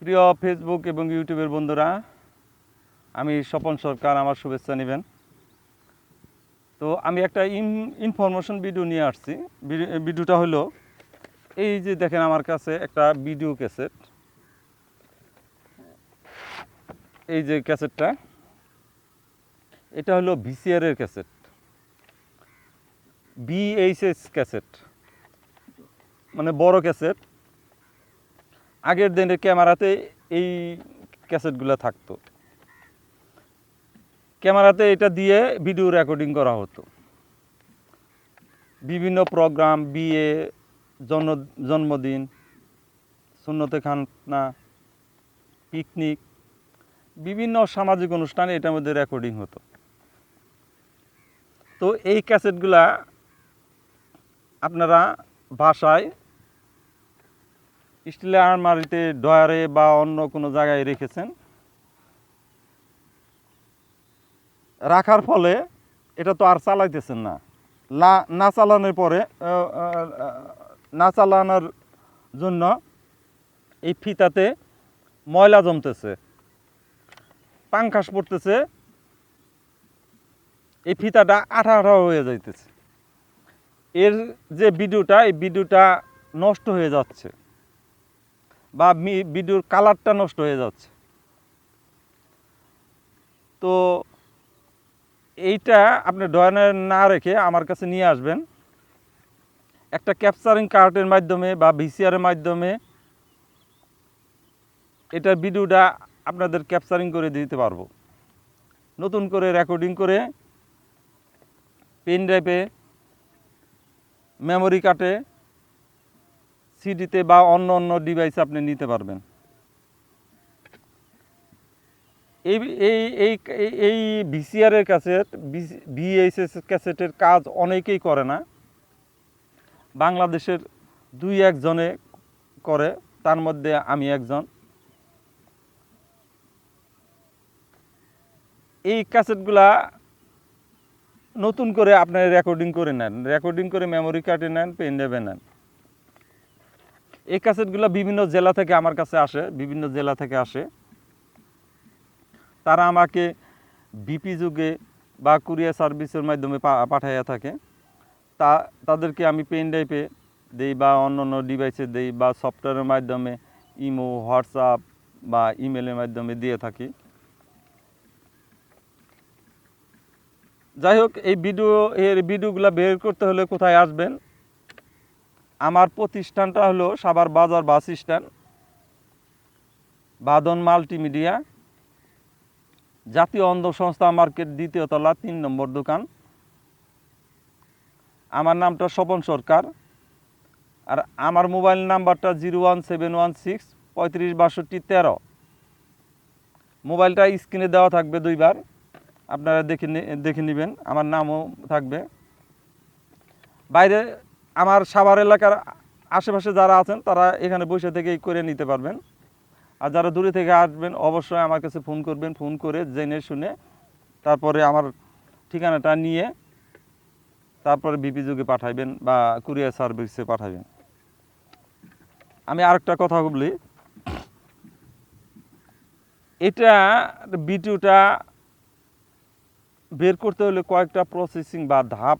প্রিয় ফেসবুক এবং ইউটিউবের বন্ধুরা, আমি স্বপন সরকার, আমার শুভেচ্ছা নেবেন। তো আমি একটা ইন ইনফরমেশন ভিডিও নিয়ে আসছি। ভিডি- ভিডিওটা হলো, এই যে দেখেন আমার কাছে একটা ভিডিও ক্যাসেট এই যে ক্যাসেটটা এটা হলো ভিসিআর এর ক্যাসেট বিএইচএস ক্যাসেট মানে বড় ক্যাসেট আগের দিনের ক্যামেরাতে এই ক্যাসেটগুলো থাকতো। ক্যামেরাতে এটা দিয়ে ভিডিও রেকর্ডিং করা হতো। বিভিন্ন প্রোগ্রাম, বিয়ে জন্ম জন্মদিন, সুন্নতে খানা, পিকনিক, বিভিন্ন সামাজিক অনুষ্ঠানে এটার মধ্যে রেকর্ডিং হতো। তো এই ক্যাসেটগুলা আপনারা বাসায় স্টিলের আলমারিতে ডয়ারে বা অন্য কোনো জায়গায় রেখেছেন। রাখার ফলে এটা তো আর চালাইতেছেন না। না চালানোর পরে না চালানোর জন্য এই ফিতাতে ময়লা জমতেছে। পাংখাস পড়তেছে। এই ফিতাটা আঠা আঠা হয়ে যাইতেছে। এর যে ভিডিওটা, এই ভিডিওটা নষ্ট হয়ে যাচ্ছে। বা ভিডিওর কালারটা নষ্ট হয়ে যাচ্ছে। তো এইটা আপনি ডয়ানে না রেখে আমার কাছে নিয়ে আসবেন। একটা ক্যাপচারিং কার্টের মাধ্যমে বা ভিসিআরের মাধ্যমে এটার ভিডিওটা আপনাদের ক্যাপচারিং করে দিতে পারব। নতুন করে রেকর্ডিং করে পেন ড্রাইভে মেমোরি কার্ডে সিডিতে বা অন্য অন্য ডিভাইসে আপনি নিতে পারবেন। এই এই এই ভিসিআরের ক্যাসেট ভিএইচএস ক্যাসেটের কাজ অনেকেই করে না। বাংলাদেশের দুই একজনে করে, তার মধ্যে আমি একজন। এই ক্যাসেটগুলা নতুন করে আপনি রেকর্ডিং করে নেন। রেকর্ডিং করে মেমোরি কার্ডে নেন পেন ড্রাইভে নেন। এই ক্যাসেটগুলো বিভিন্ন জেলা থেকে আমার কাছে আসে, বিভিন্ন জেলা থেকে আসে। তারা আমাকে বিপি যুগে বা কুরিয়ার সার্ভিসের মাধ্যমে পাঠাইয়া থাকে। তা, তাদেরকে আমি পেন ড্রাইভে দেই বা অন্য অন্য ডিভাইসে দেই বা সফটওয়্যারের মাধ্যমে ইমো হোয়াটসঅ্যাপ বা ইমেলের মাধ্যমে দিয়ে থাকি। যাই হোক, এই ভিডিও এর ভিডিওগুলো বের করতে হলে কোথায় আসবেন? আমার প্রতিষ্ঠানটা হলো সাবার বাজার বাস স্ট্যান্ড, বাদন মাল্টিমিডিয়া, জাতীয় অন্ধ সংস্থা মার্কেট দ্বিতীয় তলা তিন নম্বর দোকান। আমার নামটা স্বপন সরকার আর আমার মোবাইল নাম্বারটা zero one seven one six পঁয়ত্রিশ বাষট্টি তেরো। মোবাইলটা স্ক্রিনে দেওয়া থাকবে দুইবার, আপনারা দেখে দেখে নেবেন, আমার নামও থাকবে। বাইরে আমার সাভার এলাকার আশেপাশে যারা আছেন, তারা এখানে বসে থেকেই করে নিতে পারবেন। আর যারা দূরে থেকে আসবেন, অবশ্যই আমার কাছে ফোন করবেন, ফোন করে জেনে শুনে তারপরে আমার ঠিকানাটা নিয়ে তারপরে বিপি যুগে পাঠাইবেন বা কুরিয়ার সার্ভিসে পাঠাবেন আমি আরেকটা কথা বলি। এটা ভিডিওটা বের করতে হলে কয়েকটা প্রসেসিং বা ধাপ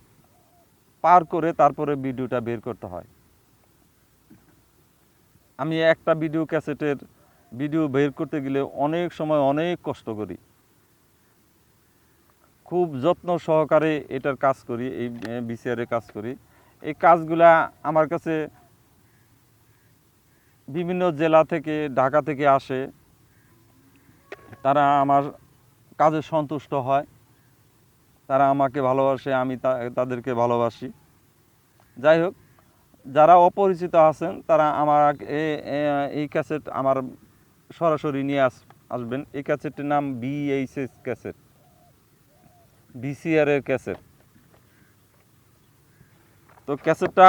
পার করে তারপরে ভিডিওটা বের করতে হয়। আমি একটা ভিডিও ক্যাসেটের ভিডিও বের করতে গেলে অনেক সময় অনেক কষ্ট করি। খুব যত্ন সহকারে এটার কাজ করি, এই বিসিআরের কাজ করি। এই কাজগুলা আমার কাছে বিভিন্ন জেলা থেকে, ঢাকা থেকে আসে। তারা আমার কাজে সন্তুষ্ট হয়। তারা আমাকে ভালোবাসে, আমি তাদেরকে ভালোবাসি। যাই হোক, যারা অপরিচিত আছেন, তারা আমার এই ক্যাসেট আমার সরাসরি নিয়ে আস, আসবেন। এই ক্যাসেটটির নাম বিএইচএস ক্যাসেট। বিসিআর এর ক্যাসেট। তো ক্যাসেটটা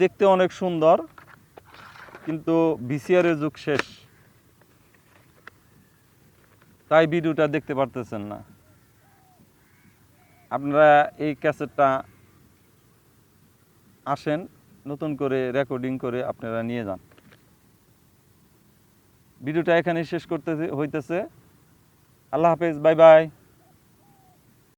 দেখতে অনেক সুন্দর, কিন্তু ভিসিআর এর যুগ শেষ। তাই ভিডিওটা দেখতে পারতেছেন না। আপনারা এই ক্যাসেটটা আসেন, নতুন করে রেকর্ডিং করে আপনারা নিয়ে যান। ভিডিওটা এখানে শেষ করতে হইতেছে। আল্লাহ হাফেজ, বাই বাই।